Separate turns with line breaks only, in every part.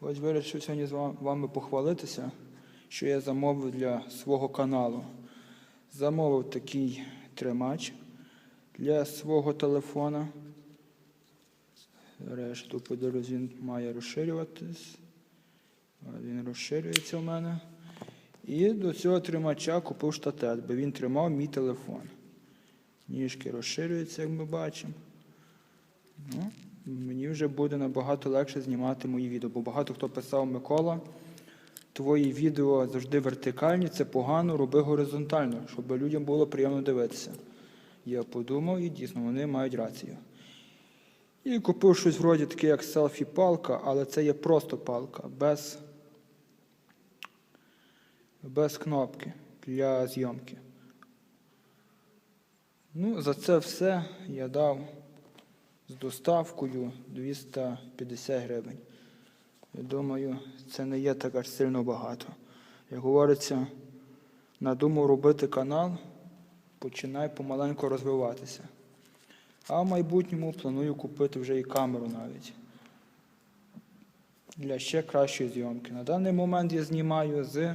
Ось вирішив сьогодні з вами похвалитися, що я замовив для свого каналу. Замовив такий тримач для свого телефона. Решту подивлюсь, він має розширюватись. Він розширюється у мене. І до цього тримача купив штатет, бо він тримав мій телефон. Ніжки розширюються, як ми бачимо. Ну, мені вже буде набагато легше знімати мої відео, бо багато хто писав Микола, твої відео завжди вертикальні, це погано, роби горизонтально, щоб людям було приємно дивитися. Я подумав і дійсно вони мають рацію. І купив щось вроді таке, як селфі-палка, але це є просто палка, без, без кнопки для зйомки. Ну, за це все я дав з доставкою 250 гривень. Я думаю, це не є так аж сильно багато. Як говориться, надумав робити канал, починай помаленьку розвиватися. А в майбутньому планую купити вже і камеру навіть. Для ще кращої зйомки. На даний момент я знімаю з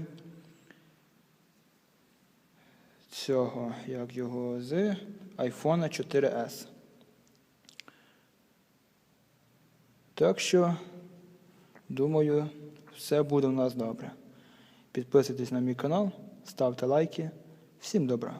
цього, як його, з iPhone 4S. Так що, думаю, все буде у нас добре. Підписуйтесь на мій канал, ставте лайки. Всім добра!